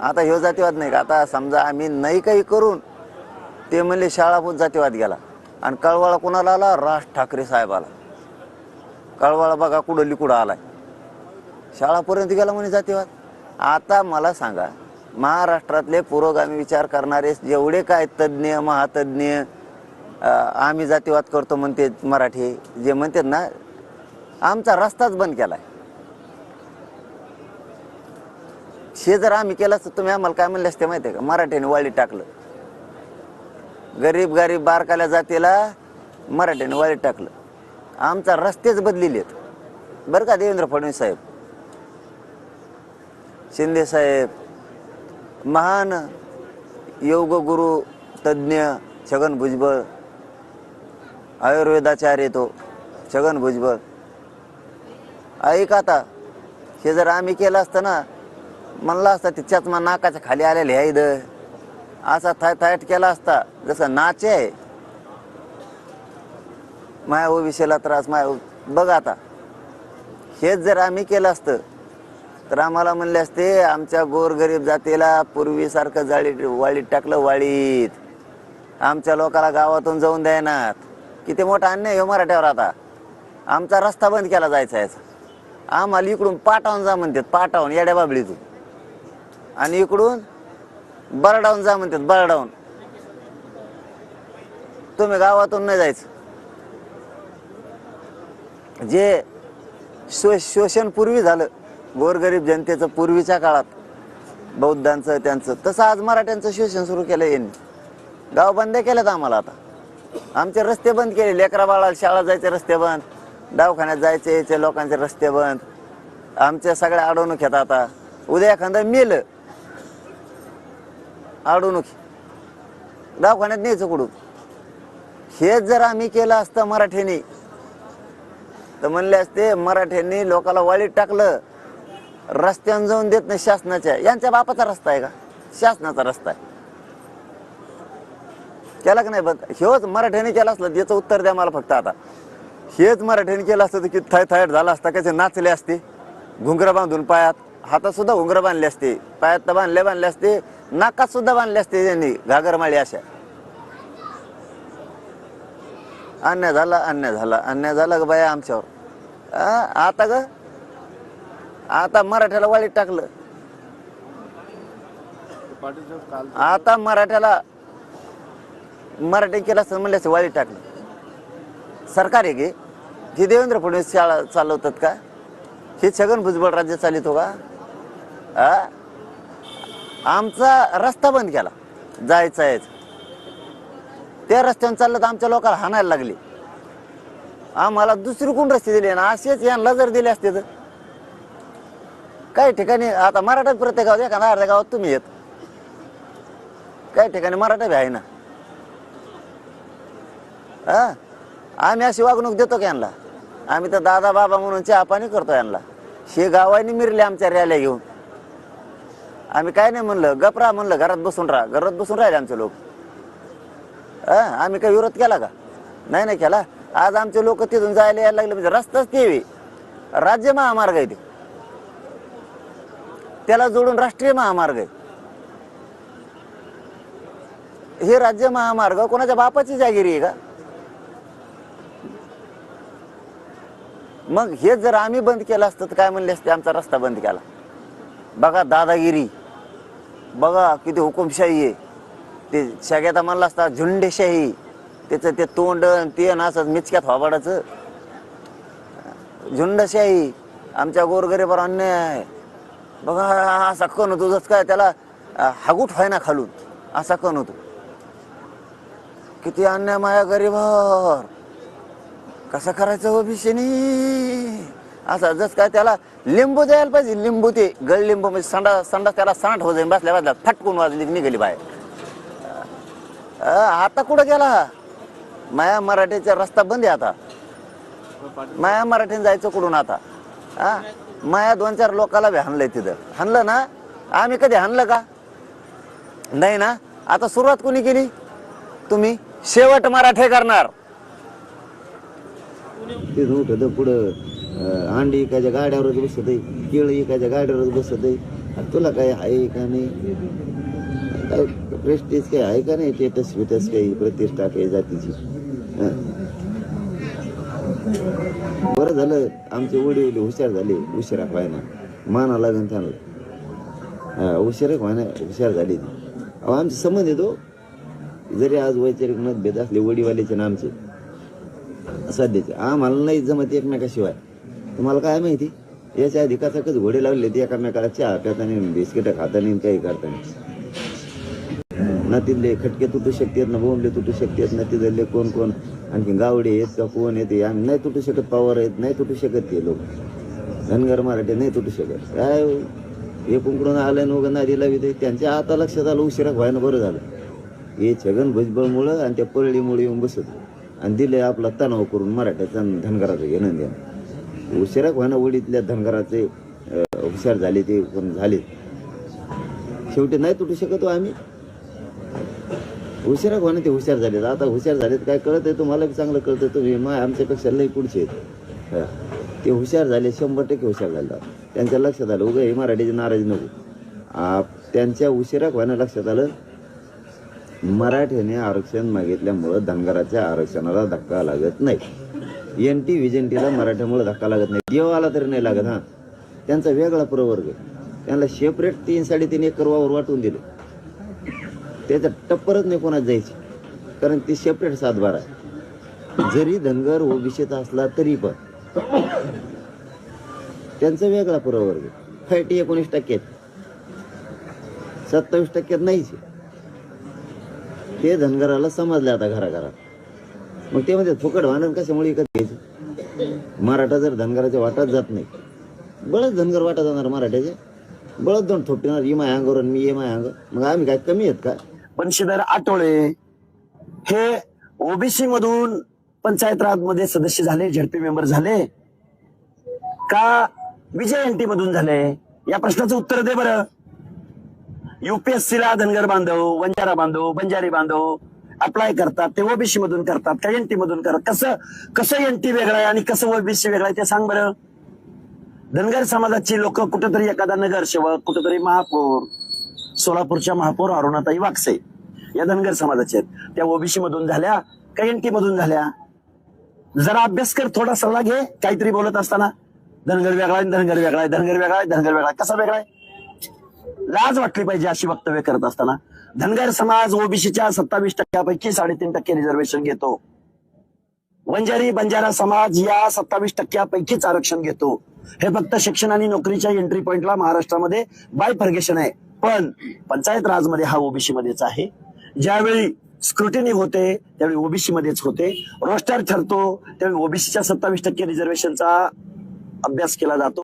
आता ह्यो जातीवाद नाही का? आता समजा आम्ही नाही काही करून ते म्हणले शाळापूर जातीवाद गेला. आणि कळवाळा कोणाला आला? राज ठाकरे साहेबाला कळवाळा बघा कुठं लिकुडं आलाय. शाळापर्यंत गेला म्हणे जातीवाद. आता मला सांगा महाराष्ट्रातले पुरोगामी विचार करणारे जेवढे काय तज्ज्ञ महातज्ज्ञ आम्ही जातीवाद करतो म्हणते मराठी जे म्हणतात ना आमचा रस्ताच बंद केलाय. हे जर आम्ही केलं असतं तुम्ही आम्हाला काय म्हणले असते माहिती आहे का? मराठ्याने वाळी टाकलं. गरीब गरीब बारकाल्या जातीला मराठ्याने वाळी टाकलं. आमचा रस्तेच बदलिलेत बरं का देवेंद्र फडणवीस साहेब? शिंदे साहेब महान योग गुरु तज्ज्ञ छगन भुजबळ आयुर्वेदाचार्य तो छगन भुजबळ. ऐक आता हे जर आम्ही केलं असतं ना म्हणलं असतं ते चष्मा नाकाच्या खाली आलेली आहे द असा थाय थायट केला असता जसं नाचे आहे. माया हो ओविषयला त्रास माया हो- बघ आता. हेच जर आम्ही केलं असतं तर आम्हाला म्हणले असते आमच्या गोरगरीब जातीला पूर्वीसारखं जाळी वाळीत टाकलं वाळीत. आमच्या लोकाला गावातून जाऊन द्यायनात किती मोठा अन्याय हो मराठ्यावर आता. आमचा रस्ता बंद केला जायचा याचा. आम्हाला इकडून पाटावून जा म्हणतात पाटावून येड्या बाबळीतून. आणि इकडून बरडावून जा म्हणतात बरडाऊन. तुम्ही गावातून नाही जायचं. जे शो शोषण पूर्वी झालं गोरगरीब जनतेचं पूर्वीच्या काळात बौद्धांचं त्यांचं तसं आज मराठ्यांचं शोषण सुरू केलं यांनी. गाव बंद केलेत आम्हाला आता. आमचे रस्ते बंद केले लेकरा बाळाला शाळा जायचे रस्ते बंद दवाखान्यात जायचे यायचे लोकांचे रस्ते बंद. आमच्या सगळ्या अडवणूक घेतात आता उद्या एखादं मेलं अडवणूक दवाखान्यात न्यायचं कुठून? हेच जर आम्ही केलं असतं मराठ्यांनी तर म्हणले असते मराठ्यांनी लोकाला वाळीत टाकलं रस्त्यान जाऊन देत नाही शासनाच्या. यांच्या बापाचा रस्ता आहे का? शासनाचा रस्ता आहे. केला का नाही? बघ हेच मराठ्याने केला असलं याचं उत्तर द्या मला फक्त आता. हेच मराठ्याने केलं असतं तर किती थाय थायट झाला असता कसे नाचले असते? घुंगरं बांधून पायात. हातात सुद्धा घुंगरं बांधले असते. पायात तर बांधले बांधले असते नाकात सुद्धा बांधले असते त्यांनी. घागरमाळी अशा. अन्याय झाला अन्याय झाला अन्याय झाला ग बाया आमच्यावर. आता ग? आता मराठ्याला वाळीत टाकलं. आता मराठ्याला मराठी केलं असतं म्हणले असतं वाळीत टाकलं. सरकार आहे की? हे देवेंद्र फडणवीस शाळा चालवतात का? हे छगन भुजबळ राज्य चालितो का? आ? आमचा रस्ता बंद केला. जायचा यायचा त्या रस्त्यावर चाललं तर आमच्या लोकांना हाणायला लागली. आम्हाला दुसरी कोण रस्ते दिले? ना असेच यांना जर दिले असते तर? काही ठिकाणी आता मराठा प्रत्येक गावात एखादा अर्ध्या गावात तुम्ही येत. काही ठिकाणी मराठा बी आहे ना. हा? आम्ही अशी वागणूक देतो की यांना? आम्ही तर दादा बाबा म्हणून चहा पाणी करतो यांना. हे गावाने मिरले आमच्या रॅल्या घेऊन. आम्ही काय नाही म्हणलं गपरा म्हणलं घरात बसून राहा. घरात बसून राहिले आमचे लोक. हा आम्ही काय विरोध केला का? नाही नाही केला. आज आमचे लोक तिथून जायला यायला लागले म्हणजे रस्ताच ते राज्य महामार्ग आहे ते. त्याला जोडून राष्ट्रीय महामार्ग आहे. हे राज्य महामार्ग कोणाच्या बापाची जागिरी आहे का? मग हे जर आम्ही बंद केलं असतं तर काय म्हणले असते आमचा रस्ता बंद केला? बघा दादागिरी. बघा किती हुकुमशाही आहे. ते सगळ्यात म्हणलं असता झुंडेशाही. त्याचं ते तोंड ते ना असं मिचक्यात वाबाडाचं झुंडशाही. आमच्या गोरगरीबावर अन्याय आहे. बघा असा कण होतो जसं काय त्याला हागूट व्हाय ना खालून. असा कण होतो. किती अन्याय माया गरीबावर. कसं करायचं हो भीषणी असं जस काय त्याला लिंबू द्यायला पाहिजे लिंबू ते गळ लिंबू म्हणजे संडा संडा त्याला सांड हो जाईल बसल्या बसल्या फटकून वाजली निघाली बाहेर. आता कुठं गेला माया मराठीचा रस्ता बंद आहे आता. माया मराठीने जायचं कुठून आता? हा माया दोन चार लोकाला बी हाणलंय तिथं. हाणलं ना? आम्ही कधी हाणलं का? नाही ना? आता सुरुवात कोणी केली? तुम्ही? शेवट मराठे करणार. पुढं. अंडी एकाच्या गाड्यावरच बसत आहे केळ एकाच्या गाड्यावरच बसत. आहे तुला काय आहे का नाही? काय प्रेस्टीज काय आहे का नाही? टेटस बिटस काही प्रतिष्ठा काही जातीची? बरं झालं आमचे वडील हुशार झाले उशिरा व्हायना माना लागेल त्यांना. हा, उशिरा व्हायना हुशार झाली. ती अहो आमचे संबंध येतो हो. जरी आज वैचारिक मतभेद असले वडीवाल्याचे ना आमचे. सध्याचे. आम्हाला नाही जमत एकमेकाशिवाय. तुम्हाला काय माहिती? याच्या आधी कचाकच घोडे लावले ते एकामेकाला चहा पिताना बिस्किट खाताना काही करताना. ना तिथले खटके तुटू शकतात ना बोंबले तुटू शकतात ना तिथले कोण कोण आणखी गावडे आहेत का कोण येते आम्ही नाही तुटू शकत पवार आहेत नाही तुटू शकत ते लोक. धनगर मराठी नाही तुटू शकत. काय हो? हे? कुंकडून आलं न उगं नदीला विदे त्यांच्या आता लक्षात आलं उशिरा व्हायनं बरं झालं. हे छगन भुजबळमुळं आणि त्या पळळीमुळे येऊन बसत. आणि दिले आपला तणाव करून मराठ्याचा धनगराचं घेणं द्या उशिरा व्हायना वडीतल्या धनगराचे हुशार झाले ते पण झाले शेवटी नाही तुटू शकतो हो आम्ही. हुशार कोणा ते हुशार झालेत. आता हुशार झालेत काय कळत आहे तुम्हाला? बी चांगलं कळतं. तुम्ही मग आमच्यापेक्षा लई पुढचे आहेत. ते हुशार झाले शंभर टक्के हुशार झाले. त्यांच्या लक्षात आलं उगं हे मराठीची नाराजी नको. आप त्यांच्या उशिरा कोणा लक्षात आलं मराठ्याने आरक्षण मागितल्यामुळं धनगराच्या आरक्षणाला धक्का लागत नाही. एन टी विजेंटीला मराठ्यामुळे धक्का लागत नाही. देव आला तरी नाही लागत हां. त्यांचा वेगळा प्रवर्ग त्यांना सेपरेट तीन साडेतीन एकर वावर वाटून दिले. त्याचा टप्परच नाही कोणाच जायची. कारण ती सेपरेट सातबार आहे. जरी धनगर ओबीसीचा असला तरी पण त्यांचा वेगळा प्रवर्ग फायटी एकोणीस टक्क्यात सत्तावीस टक्क्यात नाहीच ते धनगराला समजले आता घराघरात. मग ते म्हणजे फुकट वाहन कशामुळे विकत घ्यायचं? मराठा जर धनगराच्या वाटात जात नाही बळच धनगर वाटा जाणार मराठ्याचे बळच दोन थोपटिणार ही माय अंगावर मी ये माय अंग मग आम्ही काय कमी आहेत का? बंशीधर आठवळे हे ओबीसी मधून पंचायत राजमध्ये सदस्य झाले झडपी मेंबर झाले का विजय एनटी मधून झाले? या प्रश्नाचं उत्तर दे बरं. युपीएससीला धनगर बांधव वंजारा बांधव बंजारी बांधव अप्लाय करतात ते ओबीसी मधून करतात का एनटी मधून करतात. कसं कसं एनटी वेगळं आहे आणि कसं ओबीसी वेगळं आहे ते सांग बरं. धनगर समाजाची लोक कुठेतरी एखादा नगरसेवक कुठेतरी महापौर सोलापूरच्या महापौर अरुणाताई वागसे या धनगर समाजाचे आहेत. त्या ओबीसी मधून झाल्या का एनटी मधून झाल्या? जरा अभ्यास कर थोडा सल्ला घे काहीतरी बोलत असताना. धनगर वेगळा आहे धनगर वेगळा आहे धनगर वेगळा आहे धनगर वेगळा आहे. कसा वेगळा आहे? लाज वाटली पाहिजे अशी वक्तव्य करत असताना. धनगर समाज ओबीसीच्या सत्तावीस टक्क्यापैकी साडेतीन टक्के रिझर्वेशन घेतो. वंजारी बंजारा समाज या सत्तावीस टक्क्यापैकीच आरक्षण घेतो. हे फक्त शिक्षण आणि नोकरीच्या एंट्री पॉइंटला महाराष्ट्रामध्ये बाय फर्गेशन आहे. पण पंचायत राजमध्ये हा ओबीसी मध्येच आहे. ज्यावेळी स्क्रुटिनी होते त्यावेळी ओबीसी मध्येच होते. रोस्टर ठरतो त्यावेळी ओबीसीच्या सत्तावीस टक्के रिझर्वेशनचा अभ्यास केला जातो.